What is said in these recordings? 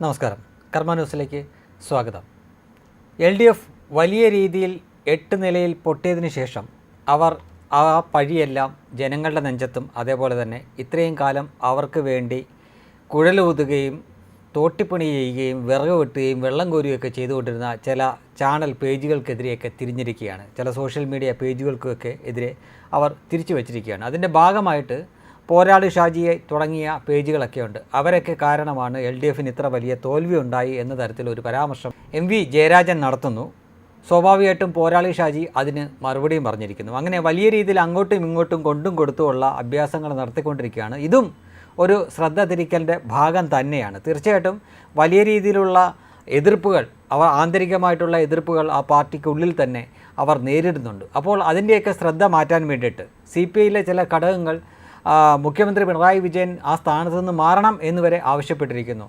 നമസ്കാരം. കർമ്മ ന്യൂസിലേക്ക് സ്വാഗതം. എൽ ഡി എഫ് വലിയ രീതിയിൽ എട്ട് നിലയിൽ പൊട്ടിയതിനു ശേഷം അവർ ആ പഴിയെല്ലാം ജനങ്ങളുടെ നെഞ്ചത്തും അതേപോലെ തന്നെ ഇത്രയും കാലം അവർക്ക് വേണ്ടി കുഴലൂതുകയും തോട്ടിപ്പണി ചെയ്യുകയും വിറക് വെട്ടുകയും വെള്ളം കോരുകയൊക്കെ ചെയ്തുകൊണ്ടിരുന്ന ചില ചാനൽ പേജുകൾക്കെതിരെയൊക്കെ തിരിഞ്ഞിരിക്കുകയാണ്. ചില സോഷ്യൽ മീഡിയ പേജുകൾക്കൊക്കെ എതിരെ അവർ തിരിച്ചു വച്ചിരിക്കുകയാണ്. അതിന്റെ ഭാഗമായിട്ട് പോരാളി ഷാജിയെ തുടങ്ങിയ പേജുകളൊക്കെ ഉണ്ട്. അവരൊക്കെ കാരണമാണ് എൽ ഡി എഫിന് ഇത്ര വലിയ തോൽവി ഉണ്ടായി എന്ന തരത്തിലൊരു പരാമർശം എം വി ജയരാജൻ നടത്തുന്നു. സ്വാഭാവികമായിട്ടും പോരാളി ഷാജി അതിന് മറുപടിയും പറഞ്ഞിരിക്കുന്നു. അങ്ങനെ വലിയ രീതിയിൽ അങ്ങോട്ടും ഇങ്ങോട്ടും കൊണ്ടും കൊടുത്തുമുള്ള അഭ്യാസങ്ങൾ നടത്തിക്കൊണ്ടിരിക്കുകയാണ്. ഇതും ഒരു ശ്രദ്ധ തിരിക്കലിന്റെ ഭാഗം തന്നെയാണ്. തീർച്ചയായിട്ടും വലിയ രീതിയിലുള്ള എതിർപ്പുകൾ അവർ ആന്തരികമായിട്ടുള്ള എതിർപ്പുകൾ ആ പാർട്ടിക്കുള്ളിൽ തന്നെ അവർ നേരിടുന്നുണ്ട്. അപ്പോൾ അതിന്റെയൊക്കെ ശ്രദ്ധ മാറ്റാൻ വേണ്ടിയിട്ട് സി പി ഐയിലെ ചില ഘടകങ്ങൾ മുഖ്യമന്ത്രി പിണറായി വിജയൻ ആ സ്ഥാനത്ത് നിന്ന് മാറണം എന്ന് വരെ ആവശ്യപ്പെട്ടിരിക്കുന്നു.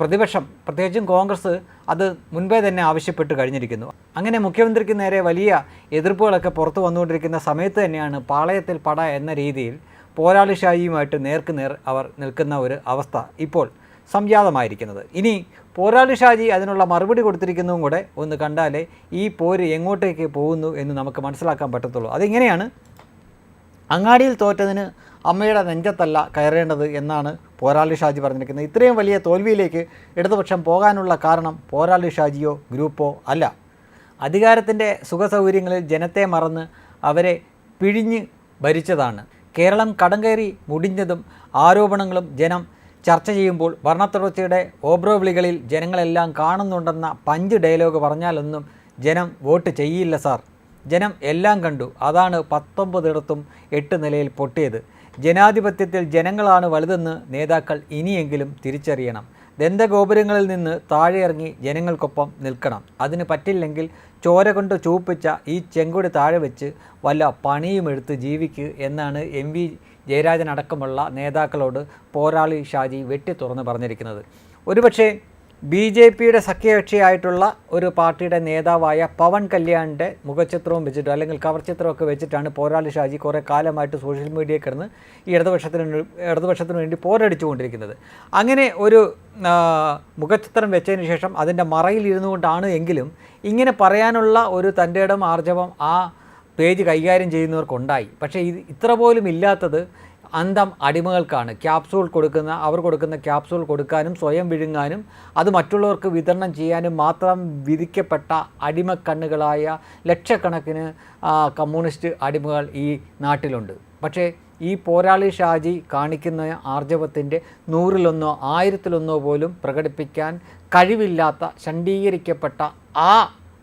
പ്രതിപക്ഷം പ്രത്യേകിച്ചും കോൺഗ്രസ് അത് മുൻപേ തന്നെ ആവശ്യപ്പെട്ട് കഴിഞ്ഞിരിക്കുന്നു. അങ്ങനെ മുഖ്യമന്ത്രിക്ക് നേരെ വലിയ എതിർപ്പുകളൊക്കെ പുറത്തു വന്നുകൊണ്ടിരിക്കുന്ന സമയത്ത് തന്നെയാണ് പാളയത്തിൽ പട എന്ന രീതിയിൽ പോരാളി ഷാജിയുമായിട്ട് നേർക്ക് നേർ അവർ നിൽക്കുന്ന ഒരു അവസ്ഥ ഇപ്പോൾ സംജാതമായിരിക്കുന്നത്. ഇനി പോരാളി ഷാജി അതിനുള്ള മറുപടി കൊടുത്തിരിക്കുന്നതും കൂടെ ഒന്ന് കണ്ടാലേ ഈ പോര് എങ്ങോട്ടേക്ക് പോകുന്നു എന്ന് നമുക്ക് മനസ്സിലാക്കാൻ പറ്റത്തുള്ളൂ. അതിങ്ങനെയാണ് അങ്ങാടിയിൽ തോറ്റതിന് അമ്മയുടെ നെഞ്ചത്തല്ല കയറേണ്ടത് എന്നാണ് പോരാളി ഷാജി പറഞ്ഞിരിക്കുന്നത്. ഇത്രയും വലിയ തോൽവിയിലേക്ക് ഇടതുപക്ഷം പോകാനുള്ള കാരണം പോരാളി ഷാജിയോ ഗ്രൂപ്പോ അല്ല. അധികാരത്തിന്റെ സുഖസൗകര്യങ്ങളിൽ ജനത്തെ മറന്ന് അവരെ പിഴിഞ്ഞ് ഭരിച്ചതാണ്. കേരളം കടം കയറി മുടിഞ്ഞതും ആരോപണങ്ങളും ജനം ചർച്ച ചെയ്യുമ്പോൾ ഭരണത്തുടർച്ചയുടെ ഓബ്രോ വിളികളിൽ ജനങ്ങളെല്ലാം കാണുന്നുണ്ടെന്ന പഞ്ച് ഡയലോഗ് പറഞ്ഞാലൊന്നും ജനം വോട്ട് ചെയ്യില്ല സാർ. ജനം എല്ലാം കണ്ടു. അതാണ് പത്തൊമ്പതിടത്തും എട്ട് നിലയിൽ പൊട്ടിയത്. ജനാധിപത്യത്തിൽ ജനങ്ങളാണ് വലുതെന്ന് നേതാക്കൾ ഇനിയെങ്കിലും തിരിച്ചറിയണം. ദന്തഗോപുരങ്ങളിൽ നിന്ന് താഴെ ഇറങ്ങി ജനങ്ങൾക്കൊപ്പം നിൽക്കണം. അതിന് പറ്റില്ലെങ്കിൽ ചോര കൊണ്ട് ചൂപ്പിച്ച ഈ ചെങ്കൊടി താഴെ വെച്ച് വല്ല പണിയും എടുത്ത് ജീവിക്ക് എന്നാണ് എം വി ജയരാജൻ അടക്കമുള്ള നേതാക്കളോട് പോരാളി ഷാജി വെട്ടി തുറന്ന് പറഞ്ഞിരിക്കുന്നത്. ഒരുപക്ഷേ ബി ജെ പിയുടെ സഖ്യകക്ഷിയായിട്ടുള്ള ഒരു പാർട്ടിയുടെ നേതാവായ പവൻ കല്യാണിന്റെ മുഖചിത്രവും വെച്ചിട്ട് അല്ലെങ്കിൽ കവർ ചിത്രമൊക്കെ വെച്ചിട്ടാണ് പോരാളി ഷാജി കുറേ കാലമായിട്ട് സോഷ്യൽ മീഡിയയിൽ കിടന്ന് ഈ ഇടതുപക്ഷത്തിന് ഇടതുപക്ഷത്തിന് വേണ്ടി പോരടിച്ചുകൊണ്ടിരിക്കുന്നത്. അങ്ങനെ ഒരു മുഖചിത്രം വെച്ചതിന് ശേഷം അതിന്റെ മറയിൽ ഇരുന്നു കൊണ്ടാണ് എങ്കിലും ഇങ്ങനെ പറയാനുള്ള ഒരു തന്റെ ഇടം ആർജവം ആ പേജ് കൈകാര്യം ചെയ്യുന്നവർക്കുണ്ടായി. പക്ഷേ ഇത് ഇത്ര പോലും ഇല്ലാത്തത് അന്തം അടിമകൾക്കാണ്. ക്യാപ്സൂൾ കൊടുക്കുന്ന അവർ കൊടുക്കുന്ന ക്യാപ്സൂൾ കൊടുക്കാനും സ്വയം വിഴുങ്ങാനും അത് മറ്റുള്ളവർക്ക് വിതരണം ചെയ്യാനും മാത്രം വിധിക്കപ്പെട്ട അടിമക്കണ്ണുകളായ ലക്ഷക്കണക്കിന് കമ്മ്യൂണിസ്റ്റ് അടിമകൾ ഈ നാട്ടിലുണ്ട്. പക്ഷേ ഈ പോരാളി ഷാജി കാണിക്കുന്ന ആർജവത്തിന്റെ നൂറിലൊന്നോ ആയിരത്തിലൊന്നോ പോലും പ്രകടിപ്പിക്കാൻ കഴിവില്ലാത്ത ശണ്ഡീകരിക്കപ്പെട്ട ആ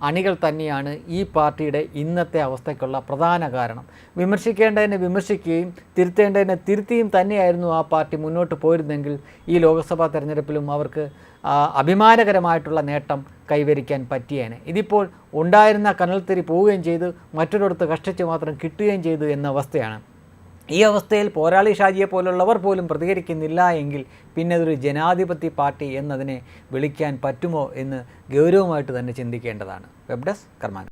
അണികൾ തന്നെയാണ് ഈ പാർട്ടിയുടെ ഇന്നത്തെ അവസ്ഥയ്ക്കുള്ള പ്രധാന കാരണം. വിമർശിക്കേണ്ടതിനെ വിമർശിക്കുകയും തിരുത്തേണ്ടതിനെ തിരുത്തിയും തന്നെയായിരുന്നു ആ പാർട്ടി മുന്നോട്ട് പോയിരുന്നെങ്കിൽ ഈ ലോക്സഭാ തെരഞ്ഞെടുപ്പിലും അവർക്ക് അഭിമാനകരമായിട്ടുള്ള നേട്ടം കൈവരിക്കാൻ പറ്റിയേനെ. ഇതിപ്പോൾ ഉണ്ടായിരുന്ന കനൽത്തിരി പോവുകയും ചെയ്ത് മറ്റൊരിടത്ത് കഷ്ടിച്ച് മാത്രം കിട്ടുകയും ചെയ്തു എന്ന അവസ്ഥയാണ്. ഈ അവസ്ഥയിൽ പോരാളി ഷാജിയെ പോലുള്ളവർ പോലും പ്രതികരിക്കുന്നില്ല എങ്കിൽ പിന്നെ അതൊരു ജനാധിപത്യ പാർട്ടി എന്നതിനെ വിളിക്കാൻ പറ്റുമോ എന്ന് ഗൗരവമായിട്ട് തന്നെ ചിന്തിക്കേണ്ടതാണ്. Web desk Karman